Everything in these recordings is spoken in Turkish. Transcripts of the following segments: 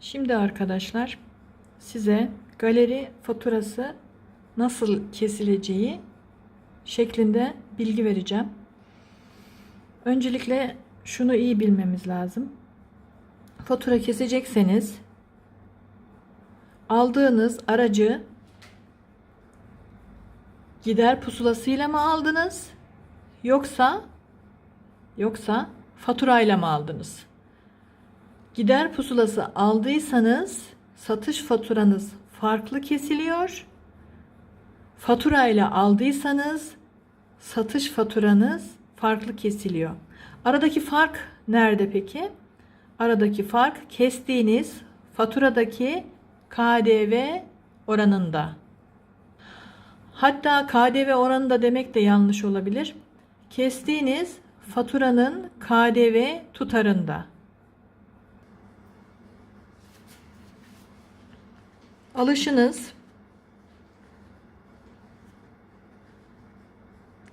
Şimdi arkadaşlar size galeri faturası nasıl kesileceği şeklinde bilgi vereceğim. Öncelikle şunu iyi bilmemiz lazım. Fatura kesecekseniz aldığınız aracı gider pusulasıyla mı aldınız yoksa yoksa faturayla mı aldınız? Gider pusulası aldıysanız satış faturanız farklı kesiliyor. Faturayla aldıysanız satış faturanız farklı kesiliyor. Aradaki fark nerede peki? Aradaki fark kestiğiniz faturadaki KDV oranında. Hatta KDV oranında demek de yanlış olabilir. Kestiğiniz faturanın KDV tutarında. Alışınız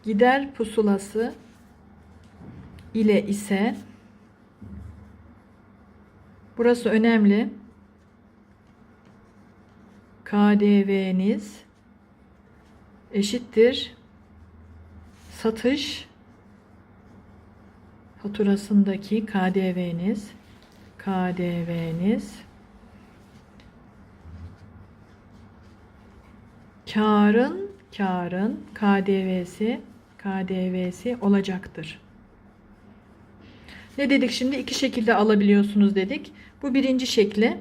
gider pusulası ile ise burası önemli. KDV'niz eşittir satış faturasındaki KDV'niz KDV'niz karın karın KDV'si KDV'si olacaktır. Ne dedik şimdi? İki şekilde alabiliyorsunuz dedik. Bu birinci şekli.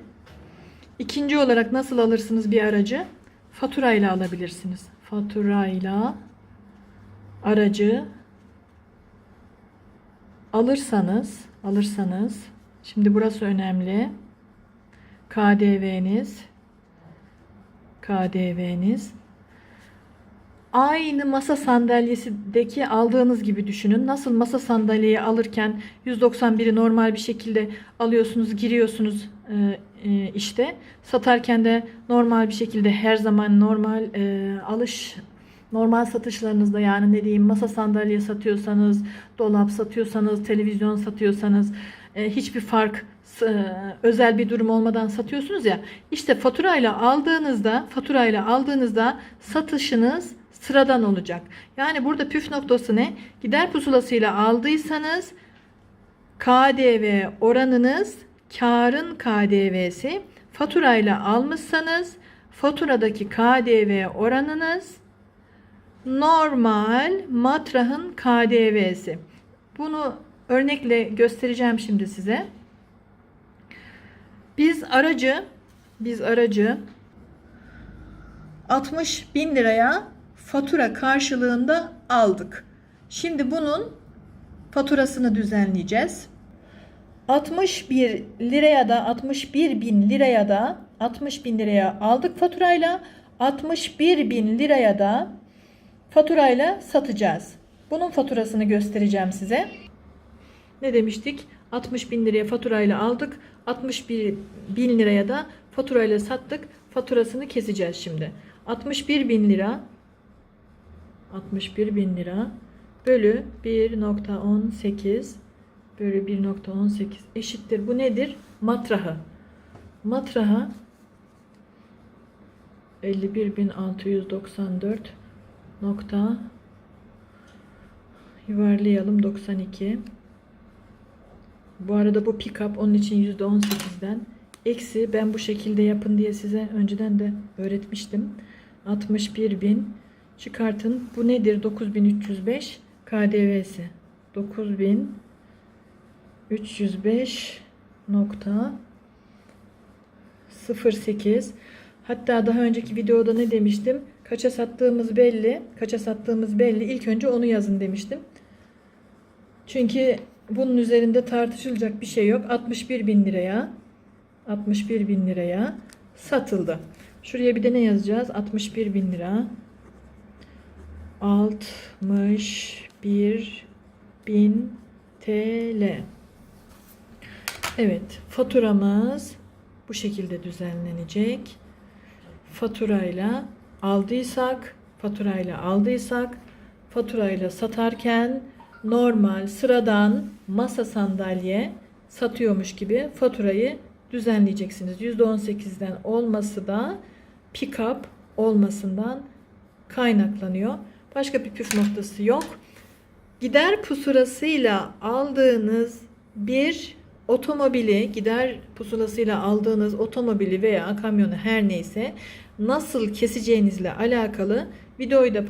İkinci olarak nasıl alırsınız bir aracı? Faturayla alabilirsiniz. Faturayla aracı alırsanız alırsanız şimdi burası önemli. KDV'niz KDV'niz aynı masa sandalyesindeki aldığınız gibi düşünün. Nasıl masa sandalyeyi alırken 191'i normal bir şekilde alıyorsunuz, giriyorsunuz e, e, işte. Satarken de normal bir şekilde her zaman normal e, alış normal satışlarınızda yani ne diyeyim masa sandalye satıyorsanız, dolap satıyorsanız, televizyon satıyorsanız e, hiçbir fark e, özel bir durum olmadan satıyorsunuz ya. İşte faturayla aldığınızda, faturayla aldığınızda satışınız sıradan olacak. Yani burada püf noktası ne? Gider pusulasıyla aldıysanız KDV oranınız karın KDV'si. Faturayla almışsanız faturadaki KDV oranınız normal matrahın KDV'si. Bunu örnekle göstereceğim şimdi size. Biz aracı biz aracı 60 bin liraya fatura karşılığında aldık. Şimdi bunun faturasını düzenleyeceğiz. 61 liraya da 61 bin liraya da 60 bin liraya aldık faturayla 61 bin liraya da faturayla satacağız. Bunun faturasını göstereceğim size. Ne demiştik? 60 bin liraya faturayla aldık. 61 bin liraya da faturayla sattık. Faturasını keseceğiz şimdi. 61 bin lira 61 bin lira bölü 1.18 bölü 1.18 eşittir. Bu nedir? Matrahı. Matraha 51.694 nokta yuvarlayalım 92 bu arada bu pickup onun için %18'den eksi ben bu şekilde yapın diye size önceden de öğretmiştim 61.000 çıkartın. Bu nedir? 9305 KDV'si 9305 nokta 08 hatta daha önceki videoda ne demiştim? Kaça sattığımız belli kaça sattığımız belli. İlk önce onu yazın demiştim. Çünkü bunun üzerinde tartışılacak bir şey yok. 61 bin liraya 61 bin liraya satıldı. Şuraya bir de ne yazacağız? 61 bin lira 61 bin TL Evet faturamız bu şekilde düzenlenecek faturayla aldıysak faturayla aldıysak faturayla satarken normal sıradan masa sandalye satıyormuş gibi faturayı düzenleyeceksiniz. %18'den olması da pick-up olmasından kaynaklanıyor. Başka bir püf noktası yok. Gider pusulasıyla aldığınız bir otomobili, gider pusulasıyla aldığınız otomobili veya kamyonu her neyse nasıl keseceğinizle alakalı videoyu da